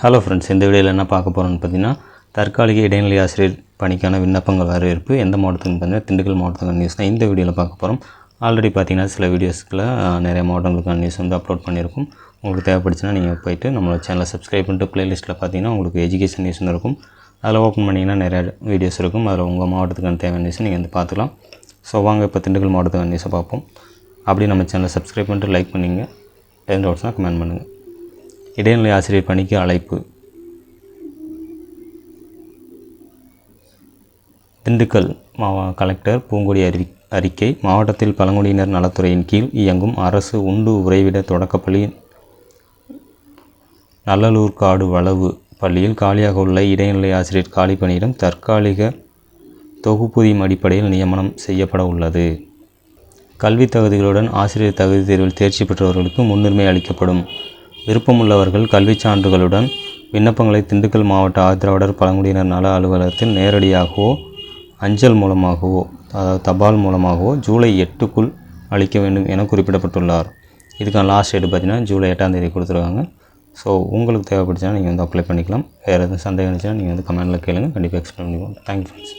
Hello friends இந்த வீடியோவில் என்ன பார்க்க போகிறோம்னு பார்த்தீங்கன்னா தற்காலிக இடைநிலை ஆசிரியர் பணிக்கான விண்ணப்பங்கள் வரவேற்பு எந்த மாவட்டத்துக்கு பார்த்தீங்கன்னா திண்டுக்கல் மாவட்டத்துக்கான நியூஸ் தான் இந்த வீடியோவில் பார்க்க போகிறோம் ஆல்ரெடி பார்த்தீங்கன்னா சில வீடியோஸ்க்குள்ள நிறைய மாவட்டங்களுக்கான நியூஸ் வந்து அப்லோட் பண்ணியிருக்கும். உங்களுக்கு தேவைப்படுச்சுன்னா நீங்கள் போயிட்டு நம்மளோட சேனலை சப்ஸ்கிரைப் பண்ணிட்டு ப்ளேலிஸ்ட்டில் பார்த்தீங்கன்னா உங்களுக்கு எஜுகேஷன் நியூஸ் இருக்கும். அதில் ஓப்பன் பண்ணிங்கன்னா நிறைய வீடியோஸ் இருக்கும். அதில் உங்கள் மாவட்டத்துக்கான தேவையான நியூஸ் நீங்கள் வந்து பார்த்துக்கலாம். ஸோ வாங்க இப்போ திண்டுக்கல் மாவட்டத்துக்கான நியூஸை பார்ப்போம். அப்படி நம்ம சேனலை சப்ஸ்கிரைப் பண்ணிட்டு லைக் பண்ணிங்க. எந்த டவுட்ஸ்னால் கமெண்ட் பண்ணுங்கள் இடைநிலை ஆசிரியர் பணிக்கு அழைப்பு. திண்டுக்கல் மாவா கலெக்டர் பூங்கொடி அறி அறிக்கை மாவட்டத்தில் பழங்குடியினர் நலத்துறையின் கீழ் இயங்கும் அரசு உண்டு உறைவிட தொடக்கப்பள்ளி நல்லலூர்காடு வளவு பள்ளியில் காலியாக உள்ள இடைநிலை ஆசிரியர் காலி பணியிடம் தற்காலிக தொகுப்பூதியம் அடிப்படையில் நியமனம் செய்யப்பட உள்ளது. கல்வித் தகுதிகளுடன் ஆசிரியர் தகுதி தேர்வில் தேர்ச்சி பெற்றவர்களுக்கு முன்னுரிமை அளிக்கப்படும் விருப்பமுள்ளவர்கள் கல்விச் சான்றுகளுடன் விண்ணப்பங்களை திண்டுக்கல் மாவட்ட ஆதரவாளர் பழங்குடியினர் நல அலுவலகத்தில் நேரடியாகவோ அஞ்சல் மூலமாகவோ அதாவது தபால் மூலமாகவோ ஜூலை எட்டுக்குள் அளிக்க வேண்டும் என குறிப்பிடப்பட்டுள்ளார். இதுக்கான லாஸ்ட் டேட் பார்த்தீங்கன்னா ஜூலை எட்டாம் தேதி கொடுத்துருக்காங்க. ஸோ உங்களுக்கு தேவைப்படுச்சுன்னா நீங்கள் வந்து அப்ளை பண்ணிக்கலாம். வேறு எதுவும் சந்தேகம் இருந்துச்சுன்னா நீங்கள் வந்து கமெண்ட்டில் கேளுங்க. கண்டிப்பாக எக்ஸ்பிளைன் பண்ணிக்குவோம் தேங்க்யூ ஃப்ரெண்ட்ஸ்